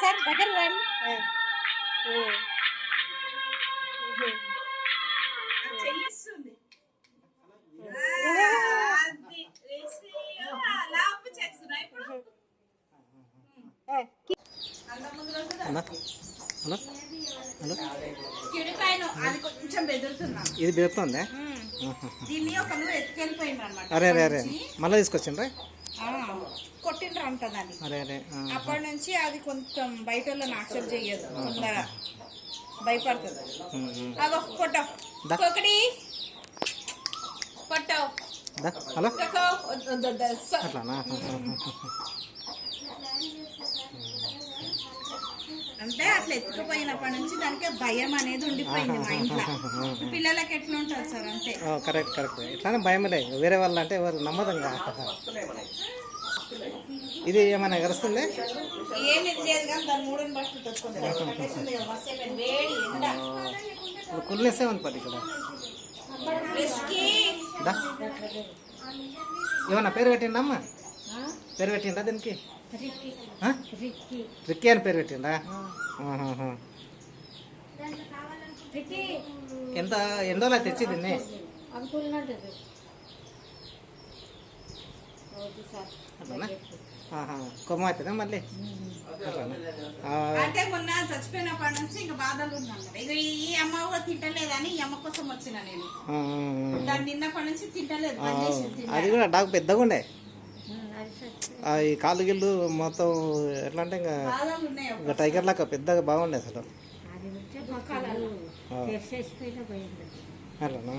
Sir దగ్గర రండి. Hello hello ఇది బెరుతుందా దీన్ని ఒక నువ్వు ఎత్తుకెళ్ళిపోయింది అరే అరే అరే. మళ్ళీ తీసుకొచ్చిండ్రా? కొట్టిండ్రు ఆ. అప్పటి నుంచి అది కొంచెం బయట వాళ్ళని యాక్సెప్ట్ చెయ్యదు. తొందరగా భయపడుతుంది. అగో కొట్టావు. ఒకటి కొట్టావు హలో. అట్లానా? అంటే అట్లా ఎత్తుకుపోయినప్పటి నుంచి దానికి భయం అనేది ఉండిపోయింది మా ఇంట్లో. పిల్లలకి ఎట్లా ఉంటుంది సార్ అంతే. Correct correct. ఇట్లానే భయమలే వేరే వాళ్ళు అంటే ఎవరు నమ్మదంగా ఇది ఏమైనా ఏమి కానీ దాని మూడుని బట్టి. వేడి ఎండ ఇప్పుడు కుళ్ళేసే ఉంది పది ఇక్కడ. ఏమన్నా పేరు పెట్టిండా అమ్మా పేరు పెట్టిండా దీనికి? రిక్కీ. అని పేరు ఆహాహా. ఎంత ఎండోలా తెచ్చి దీన్ని. కొమ్మ అవుతుందా మళ్ళీ? అంటే మొన్న చచ్చిపోయినప్పటి నుంచి ఇంకా బాధలు ఇక ఈ అమ్మ కూడా తింటలేదని ఈ అమ్మ కోసం వచ్చిన నేను. దాన్ని తిన్నప్పటి నుంచి తింటలేదు. అది కూడా డాగ్ పెద్దగా ఉండే. ఆ, ఈ కాళ్ళు గిళ్ళు మొత్తం ఎట్లా అంటే ఇంకా ఇంకా టైగర్ లాగా పెద్దగా బాగుండే అసలు. అట్లానా.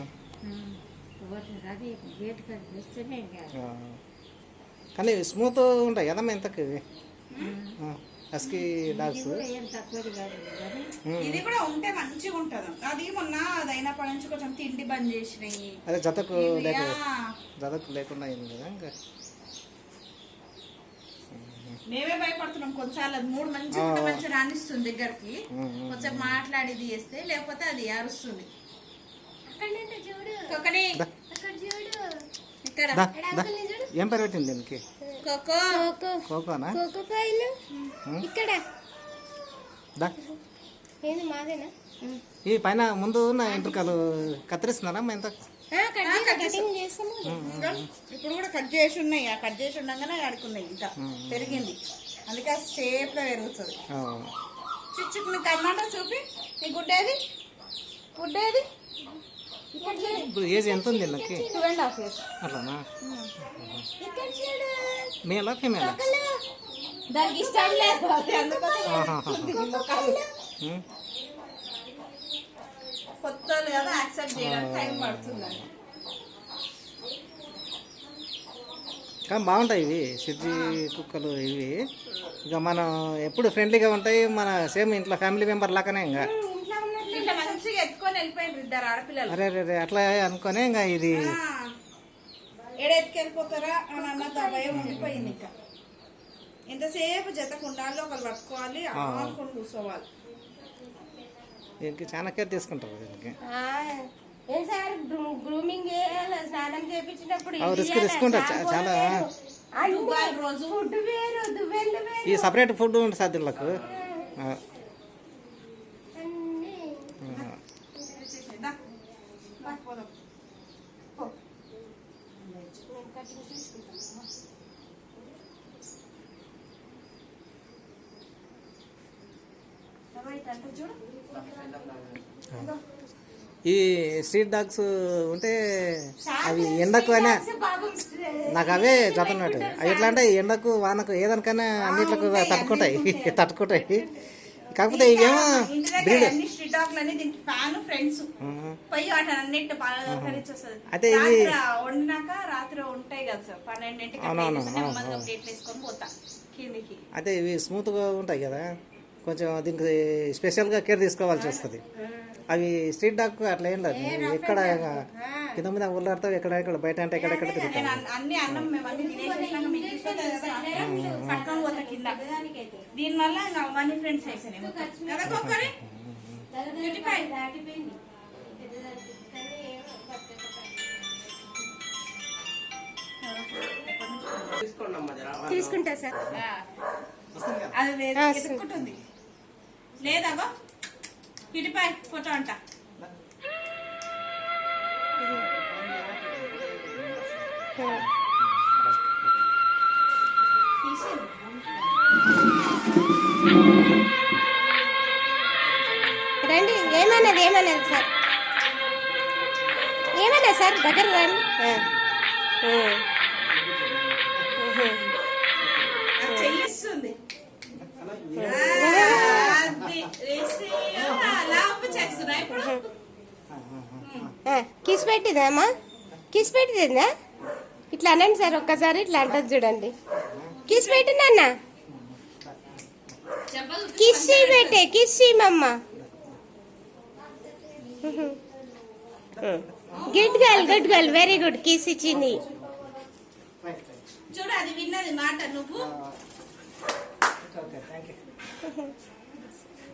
కానీ స్మూత్ ఉంటాయి కదమ్మా ఇంతకు? హస్కీ డాగ్స్ ఇది కూడా ఉంటే మంచిగా ఉంటది. అది మొన్న అది అయినప్పటి నుంచి కొంచెం తిండి బంద్ చేసినాయి. అదే జతకు ఇవి, లేక ఆ, జతకు లేకుండా అయింది కదా ఇంకా? మేమే భయపడుతున్నాం కొంచెం అది మూడు మంచిగా ఉంటే మంచిగా రాణిస్తుంది దగ్గరికి. కొంచెం మాట్లాడి చేస్తే లేకపోతే అది అరుస్తుంది. ఒకటి ఇక్కడ. ఏం పేరు పెట్టింది దీనికి? కోకో. కోకోనా? ఇక్కడ. దా. ఏంది మాదేనా? ఈ పైన ముందు ఉన్న ఎంట్రుకలు కత్తిరిస్తున్నారా ఎంత కటింగ్ చేస్తాము ఇంకా ఇప్పుడు కూడా కట్ చేసి ఉన్నాయి. ఆ కట్ చేసి ఉండగానే ఆడుకున్నాయి. ఇంకా పెరిగింది. అందుకే షేప్లో పెరుగుతుంది. చిచ్చుకు నీ టమాటా చూపి. నీ గుడ్డేది గుడ్డేది ఇప్పుడు ఏజ్ ఎంత ఉంది దీనికి టూ అండ్ హాఫ్ ఇయర్స్ అట్లానా? ఇక్కడ చూడు. మేలా ఫీమేలా? దానికి ఇష్టం లేదు. అందుకోసం కొత్త కదా యాక్సెప్ట్ చేయడానికి టైం పడుతుంది అని కానీ బాగుంటాయి ఇవి. సిడ్జి కుక్కలు ఇవి. ఇక మనం ఎప్పుడు ఫ్రెండ్లీగా ఉంటాయి మన సేమ్ ఇంట్లో ఫ్యామిలీ మెంబర్ లాగానే ఇంకా. ఇట్లా మంచిగా ఎత్తుకొని వెళ్ళిపోయిండ్రు ఇద్దరు ఆడపిల్లలు. అరే అరే అరే అట్లా అనుకోనే ఇంకా ఇది. ఎత్తుకెళ్ళిపోతారా అని అన్న భయం ఉండిపోయింది ఇంకా. ఎంతసేపు జత కుండాల్లో ఒకరు పట్టుకోవాలి ఆనుకొని కూర్చోవాలి. దీనికి చాలా కేర్ తీసుకుంటారు దీనికి. గ్రూమింగ్ స్నానం రిస్క్ రిస్క్ ఉంటుంది చాలా. దువ్వాలి రోజు ఫుడ్ వేరు దువ్వెళ్ళు వేరు. ఈ సపరేట్ ఫుడ్ ఉంటుంది సార్ దీనికి ఆ, అన్నీ ఆ. దా. దా, పోదాం. పో. ఏమైతే అంటే చూడు ఈ స్ట్రీట్ డాగ్స్ ఉంటే అవి ఎండకు అనే నాకు అవే జతన్నట్టు అవి ఎట్లా అంటే ఎండకు వానకు ఏదానికైనా అన్నిట్లకు తట్టుకుంటాయి. తట్టుకుంటాయి. కాకపోతే ఇవేమో బ్రీడ్. అయితే ఇవి- అవునవును, అయితే ఇవి స్మూత్గా ఉంటాయి కదా. కొంచెం దీనికి స్పెషల్గా కేర్ తీసుకోవాల్సి వస్తుంది. అవి స్ట్రీట్ డాగ్ అట్లా ఏం లేదు. ఎక్కడ కింద మీద ఊళ్ళాడతావు ఎక్కడ ఎక్కడ బయట అంటే ఎక్కడెక్కడ దీనివల్ల ఫ్రెండ్స్. ఆ. తీసుకుంటా సార్. అది ఎత్తుక్కుంటుంది లేదగో పిటిపాయ్ ఫోటో అంట. రండి ఏమన్నది ఏమన్నది సార్? ఏమన్నా సార్? దగ్గర రండి ఆ. ఆ. ఉహు. అది చెయ్యిస్తుంది అది వేసి లావు చేస్తున్నా ఇప్పుడు ఆ, కిస్ పెట్టిందమ్మా కిస్ పెట్టిందా ఇట్లా అనండి సార్ ఒక్కసారి ఇట్లా అంటది చూడండి. కిస్ చెప్పదు కిస్సి పెట్టే కిస్సి మమ్మ good girl good girl very good kiss ఇచ్చింది. చూడు అది విన్నది మాట నువ్వు.